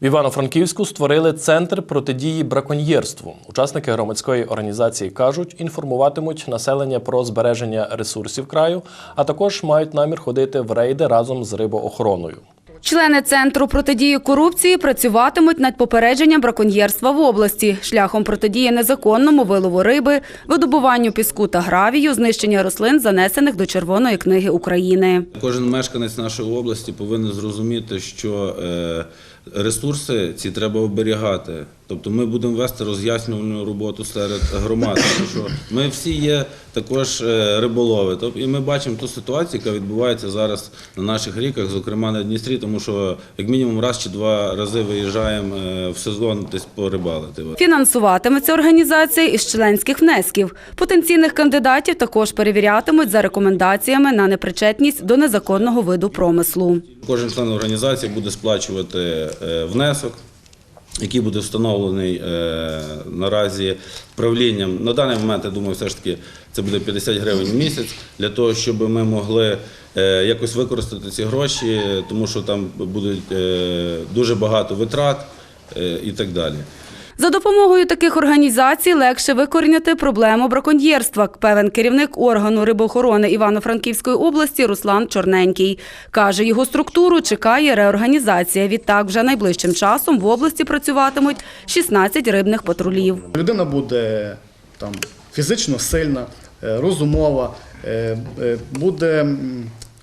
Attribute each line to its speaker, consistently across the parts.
Speaker 1: В Івано-Франківську створили центр протидії браконьєрству. Учасники громадської організації кажуть, інформуватимуть населення про збереження ресурсів краю, а також мають намір ходити в рейди разом з рибоохороною.
Speaker 2: Члени центру протидії корупції працюватимуть над попередженням браконьєрства в області шляхом протидії незаконному вилову риби, видобуванню піску та гравію, знищення рослин, занесених до Червоної книги України.
Speaker 3: Кожен мешканець нашої області повинен зрозуміти, що е, ресурси ці треба оберігати. Тобто ми будемо вести роз'яснювальну роботу серед громад, тому що ми всі є також е, риболови. Тобто, і ми бачимо ту ситуацію, яка відбувається зараз на наших ріках, зокрема на Дністрі, тому що як мінімум раз чи два рази виїжджаємо е, в сезон десь порибалити.
Speaker 2: Фінансуватиметься організація із членських внесків. Потенційних кандидатів також перевірятимуть за рекомендаціями на непричетність до незаконного виду промислу.
Speaker 3: Кожен член організації буде сплачувати е, внесок, який буде встановлений е, наразі правлінням. На даний момент, я думаю, все ж таки це буде 50 гривень в місяць для того, щоб ми могли якось використати ці гроші, тому що там будуть е, дуже багато витрат е, і так далі.
Speaker 2: За допомогою таких організацій легше викорінити проблему браконьєрства, певен керівник органу рибоохорони Івано-Франківської області Руслан Чорненький. Каже, його структуру чекає реорганізація. Відтак, вже найближчим часом в області працюватимуть 16 рибних патрулів.
Speaker 4: Людина буде там фізично сильна, е, розумова, е, е, буде,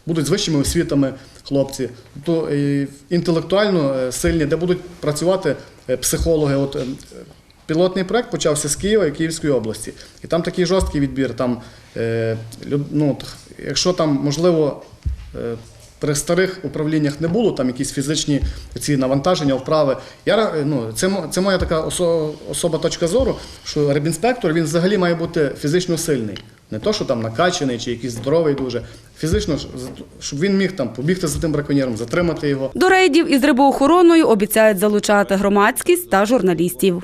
Speaker 4: будуть з вищими освітами хлопці, то е, інтелектуально е, сильні, де будуть працювати е, психологи. От, пілотний проект почався з Києва і Київської області. І там такий жорсткий відбір. Там, ну, якщо там, можливо, при старих управліннях не було там якісь фізичні ці навантаження, вправи. Я ну, це, це моя така особа точка зору, що рибінспектор він взагалі має бути фізично сильний. Не то, що там накачаний чи якийсь здоровий дуже. Фізично, щоб він міг там побігти за тим браконьєром, затримати його.
Speaker 2: До рейдів із рибоохороною обіцяють залучати громадськість та журналістів.